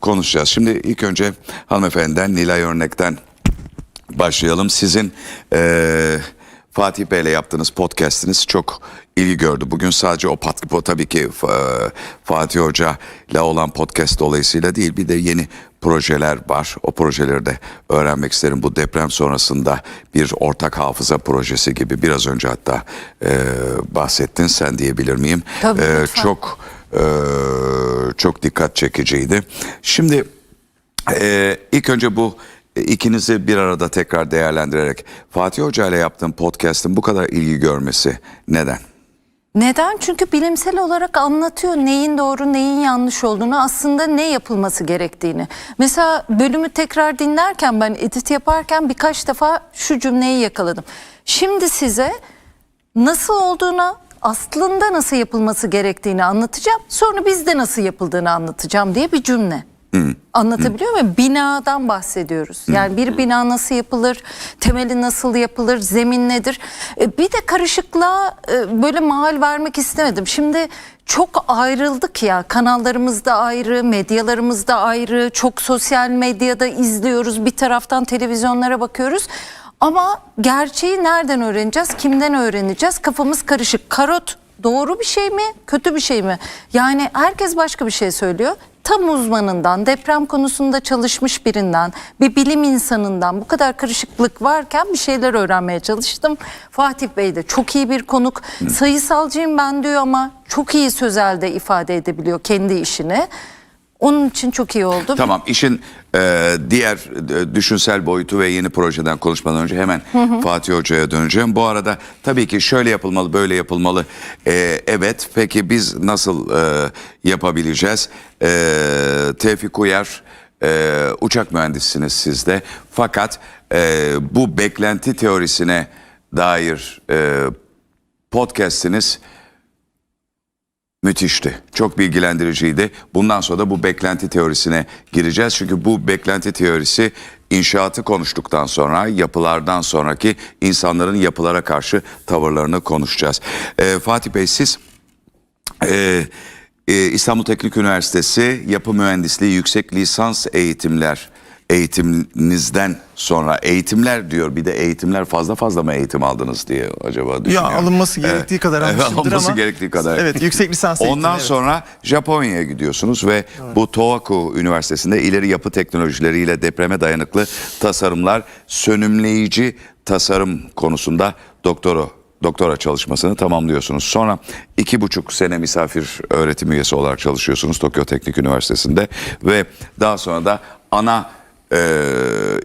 konuşacağız. Şimdi ilk önce hanımefendiden Nilay Örnek'ten başlayalım. Sizin eee, Fatih Bey'le yaptığınız podcast'iniz çok ilgi gördü. Bugün sadece o pat, o tabii ki Fa- Fatih Hoca ile olan podcast dolayısıyla değil bir de yeni projeler var. O projeleri de öğrenmek isterim. Bu deprem sonrasında bir ortak hafıza projesi gibi biraz önce hatta eee, bahsettin sen diyebilir miyim? Tabii, Eee, lütfen. çok eee, çok dikkat çekiciydi. Şimdi ee, ilk önce bu e, ikinizi bir arada tekrar değerlendirerek Fatih Hoca ile yaptığım podcast'ın bu kadar ilgi görmesi neden? Neden? Çünkü bilimsel olarak anlatıyor neyin doğru neyin yanlış olduğunu aslında ne yapılması gerektiğini. Mesela bölümü tekrar dinlerken ben edit yaparken birkaç defa şu cümleyi yakaladım. Şimdi size nasıl olduğunu aslında nasıl yapılması gerektiğini anlatacağım. Sonra bizde nasıl yapıldığını anlatacağım diye bir cümle. Anlatabiliyor muyum? Binadan bahsediyoruz. Yani bir bina nasıl yapılır, temeli nasıl yapılır, zemin nedir? E, Bir de karışıklığa e, böyle mahal vermek istemedim. Şimdi çok ayrıldık ya kanallarımızda ayrı, medyalarımızda ayrı, çok sosyal medyada izliyoruz, bir taraftan televizyonlara bakıyoruz. Ama gerçeği nereden öğreneceğiz, kimden öğreneceğiz? Kafamız karışık. Karot doğru bir şey mi, kötü bir şey mi? Yani herkes başka bir şey söylüyor. Tam uzmanından, deprem konusunda çalışmış birinden, bir bilim insanından bu kadar karışıklık varken bir şeyler öğrenmeye çalıştım. Fatih Bey de çok iyi bir konuk. Sayısalcıyım ben diyor ama çok iyi sözelde ifade edebiliyor kendi işini. Onun için çok iyi oldu. Tamam işin e, diğer e, düşünsel boyutu ve yeni projeden konuşmadan önce hemen Fatih Hoca'ya döneceğim. Bu arada tabii ki şöyle yapılmalı böyle yapılmalı. E, evet peki biz nasıl e, yapabileceğiz? E, Tevfik Uyar e, uçak mühendisiniz siz de. Fakat e, bu beklenti teorisine dair e, podcast'iniz Müthişti. Çok bilgilendiriciydi. Bundan sonra da bu beklenti teorisine gireceğiz. Çünkü bu beklenti teorisi inşaatı konuştuktan sonra yapılardan sonraki insanların yapılara karşı tavırlarını konuşacağız. Ee, Fatih Bey siz e, e, İstanbul Teknik Üniversitesi Yapı Mühendisliği Yüksek Lisans Eğitimler eğitiminizden sonra eğitimler diyor bir de eğitimler fazla fazla mı eğitim aldınız diye acaba Ya düşünüyorum. alınması gerektiği kadar Evet, almışımdır alınması ama. gerektiği kadar. Evet yüksek lisans eğitimi. Ondan evet. sonra Japonya'ya gidiyorsunuz ve bu Tohoku Üniversitesi'nde ileri yapı teknolojileriyle depreme dayanıklı tasarımlar, sönümleyici tasarım konusunda doktora doktora çalışmasını tamamlıyorsunuz. Sonra iki buçuk sene misafir öğretim üyesi olarak çalışıyorsunuz Tokyo Teknik Üniversitesi'nde ve daha sonra da ana e,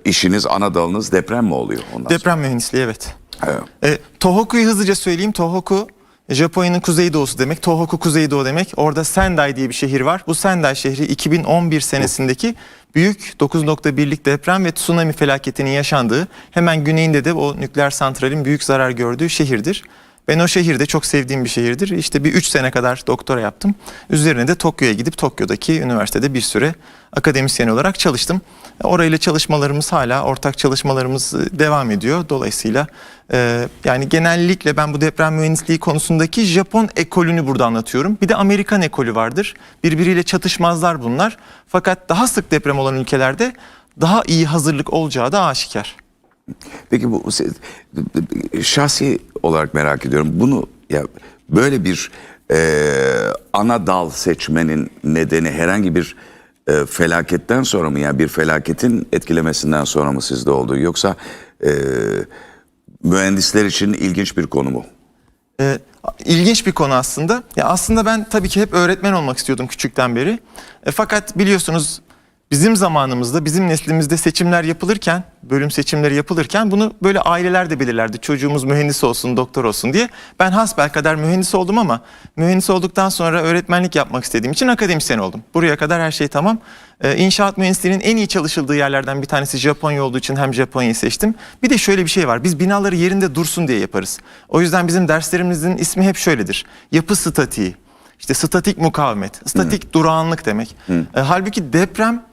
işiniz, ana dalınız deprem mi oluyor ondan Deprem mühendisliği evet. sonra? Evet. E, Tohoku'yu hızlıca söyleyeyim. Tohoku Japonya'nın kuzeydoğusu demek. Tohoku kuzeydoğu demek. Orada Sendai diye bir şehir var. Bu Sendai şehri 2011 senesindeki büyük 9.1'lik deprem ve tsunami felaketinin yaşandığı hemen güneyinde de o nükleer santralin büyük zarar gördüğü şehirdir. Ben o şehirde çok sevdiğim bir şehirdir. İşte bir 3 sene kadar doktora yaptım. Üzerine de Tokyo'ya gidip Tokyo'daki üniversitede bir süre akademisyen olarak çalıştım. Orayla çalışmalarımız hala ortak çalışmalarımız e, devam ediyor. Dolayısıyla e, yani genellikle ben bu deprem mühendisliği konusundaki Japon ekolünü burada anlatıyorum. Bir de Amerikan ekolü vardır. Birbiriyle çatışmazlar bunlar. Fakat daha sık deprem olan ülkelerde daha iyi hazırlık olacağı da aşikar. Peki bu şahsi olarak merak ediyorum. Bunu ya böyle bir e, ana dal seçmenin nedeni herhangi bir e, felaketten sonra mı yani bir felaketin etkilemesinden sonra mı sizde oldu yoksa e, mühendisler için ilginç bir konu mu? Ee, ilginç bir konu aslında. Ya aslında ben tabii ki hep öğretmen olmak istiyordum küçükten beri. E, fakat biliyorsunuz bizim zamanımızda, bizim neslimizde seçimler yapılırken, bölüm seçimleri yapılırken bunu böyle aileler de belirlerdi. Çocuğumuz mühendis olsun, doktor olsun diye. Ben hasbelkader mühendis oldum ama mühendis olduktan sonra öğretmenlik yapmak istediğim için akademisyen oldum. Buraya kadar her şey tamam. Ee, inşaat mühendisliğinin en iyi çalışıldığı yerlerden bir tanesi Japonya olduğu için hem Japonya'yı seçtim. Bir de şöyle bir şey var. Biz binaları yerinde dursun diye yaparız. O yüzden bizim derslerimizin ismi hep şöyledir. Yapı statiği. İşte statik mukavemet, statik durağanlık demek. E, halbuki deprem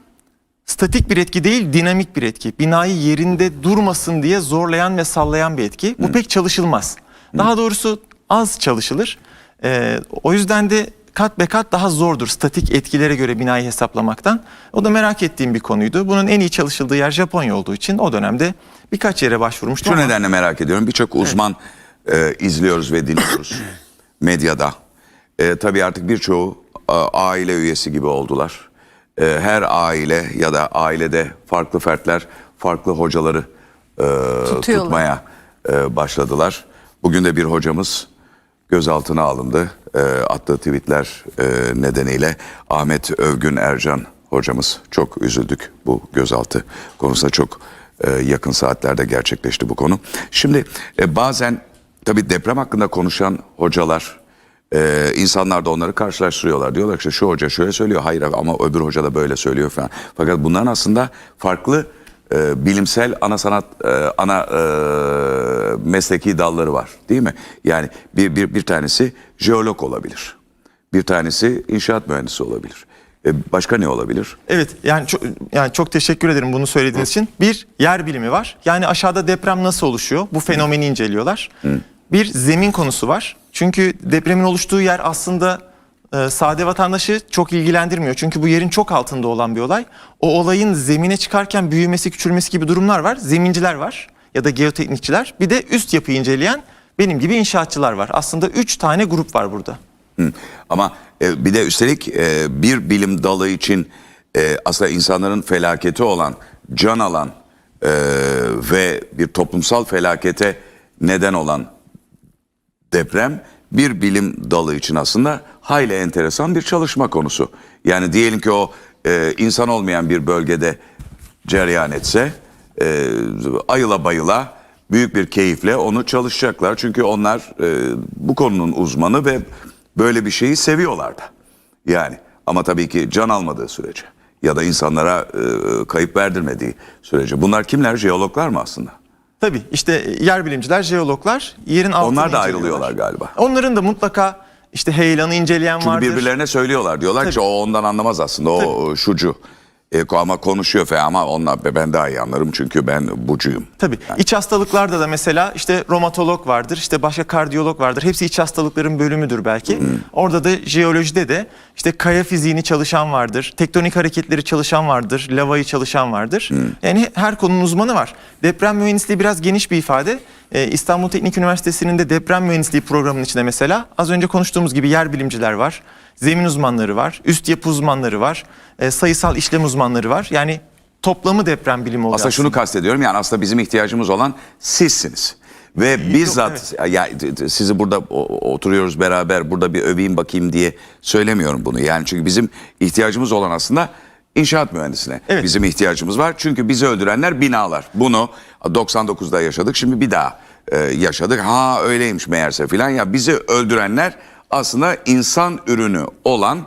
statik bir etki değil, dinamik bir etki. Binayı yerinde durmasın diye zorlayan ve sallayan bir etki. Bu pek çalışılmaz. Daha doğrusu az çalışılır. E, o yüzden de kat be kat daha zordur statik etkilere göre binayı hesaplamaktan. O da merak ettiğim bir konuydu. Bunun en iyi çalışıldığı yer Japonya olduğu için o dönemde birkaç yere başvurmuştum. Şu ama- nedenle merak ediyorum. Birçok uzman e, izliyoruz ve dinliyoruz medyada. E, tabii artık birçoğu a, aile üyesi gibi oldular. E, her aile ya da ailede farklı fertler farklı hocaları e, Tutuyorlar. tutmaya e, başladılar. Bugün de bir hocamız gözaltına alındı. E, attığı tweetler e, nedeniyle Ahmet Övgün Ercan hocamız çok üzüldük bu gözaltı konusunda çok e, yakın saatlerde gerçekleşti bu konu. Şimdi e, bazen tabii deprem hakkında konuşan hocalar e, insanlar da onları karşılaştırıyorlar. Diyorlar ki işte şu hoca şöyle söylüyor hayır ama öbür hoca da böyle söylüyor falan. Fakat bunların aslında farklı e, bilimsel ana sanat e, ana e, mesleki dalları var değil mi? Yani bir, bir, bir tanesi jeolog olabilir. Bir tanesi inşaat mühendisi olabilir. E, başka ne olabilir? Evet yani çok, yani çok teşekkür ederim bunu söylediğiniz için. Bir yer bilimi var. Yani aşağıda deprem nasıl oluşuyor? Bu fenomeni inceliyorlar. Bir zemin konusu var. Çünkü depremin oluştuğu yer aslında e, sade vatandaşı çok ilgilendirmiyor. Çünkü bu yerin çok altında olan bir olay. O olayın zemine çıkarken büyümesi, küçülmesi gibi durumlar var. Zeminciler var ya da geoteknikçiler. Bir de üst yapıyı inceleyen benim gibi inşaatçılar var. Aslında üç tane grup var burada. Hı. Ama e, bir de üstelik e, bir bilim dalı için e, aslında insanların felaketi olan, can alan e, ve bir toplumsal felakete neden olan deprem bir bilim dalı için aslında hayli enteresan bir çalışma konusu. Yani diyelim ki o e, insan olmayan bir bölgede cereyan etse e, ayıla bayıla büyük bir keyifle onu çalışacaklar. Çünkü onlar e, bu konunun uzmanı ve böyle bir şeyi seviyorlar da. Yani ama tabii ki can almadığı sürece ya da insanlara e, kayıp verdirmediği sürece. Bunlar kimler? Jeologlar mı aslında? Tabii işte yer bilimciler, jeologlar yerin altını Onlar da ayrılıyorlar galiba. Onların da mutlaka işte heyelanı inceleyen Çünkü vardır. birbirlerine söylüyorlar. Diyorlar ki o ondan anlamaz aslında. O şucu. E, ama konuşuyor falan ama onlar ben daha iyi anlarım çünkü ben bucuyum. Tabii. İç hastalıklarda da mesela işte romatolog vardır, işte başka kardiyolog vardır. Hepsi iç hastalıkların bölümüdür belki. Orada da jeolojide de işte kaya fiziğini çalışan vardır, tektonik hareketleri çalışan vardır, lavayı çalışan vardır. Yani her konunun uzmanı var. Deprem mühendisliği biraz geniş bir ifade. Ee, İstanbul Teknik Üniversitesi'nin de deprem mühendisliği programının içinde mesela az önce konuştuğumuz gibi yer bilimciler var, zemin uzmanları var, üst yapı uzmanları var, e, sayısal işlem uzmanları var. Yani toplamı deprem bilimi oluyor Aslında şunu kastediyorum yani aslında bizim ihtiyacımız olan sizsiniz. Ve bizzat ya d- d- sizi burada oturuyoruz beraber burada bir öveyim bakayım diye söylemiyorum bunu. Yani çünkü bizim ihtiyacımız olan aslında inşaat mühendisine. Evet. Bizim ihtiyacımız var. Çünkü bizi öldürenler binalar. Bunu 99'da yaşadık. Şimdi bir daha e, yaşadık. Ha öyleymiş meğerse filan. Ya bizi öldürenler aslında insan ürünü olan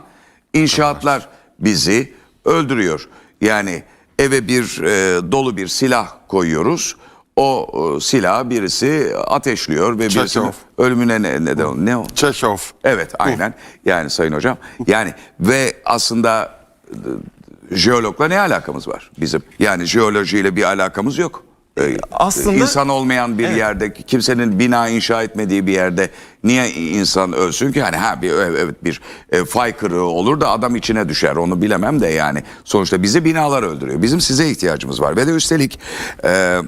inşaatlar bizi öldürüyor. Yani eve bir e, dolu bir silah koyuyoruz. O e, silahı birisi ateşliyor ve birisinin Çeşov. ölümüne ne, neden oluyor? Ne o? Çeşov. Evet aynen. Yani sayın hocam. Yani ve aslında e, jeologla ne alakamız var bizim? Yani jeolojiyle bir alakamız yok. Ee, Aslında- insan olmayan bir yerde kimsenin bina inşa etmediği bir yerde niye insan ölsün ki? Yani ha bir evet bir e, fay kırığı olur da adam içine düşer. Onu bilemem de yani sonuçta bizi binalar öldürüyor. Bizim size ihtiyacımız var ve de üstelik e,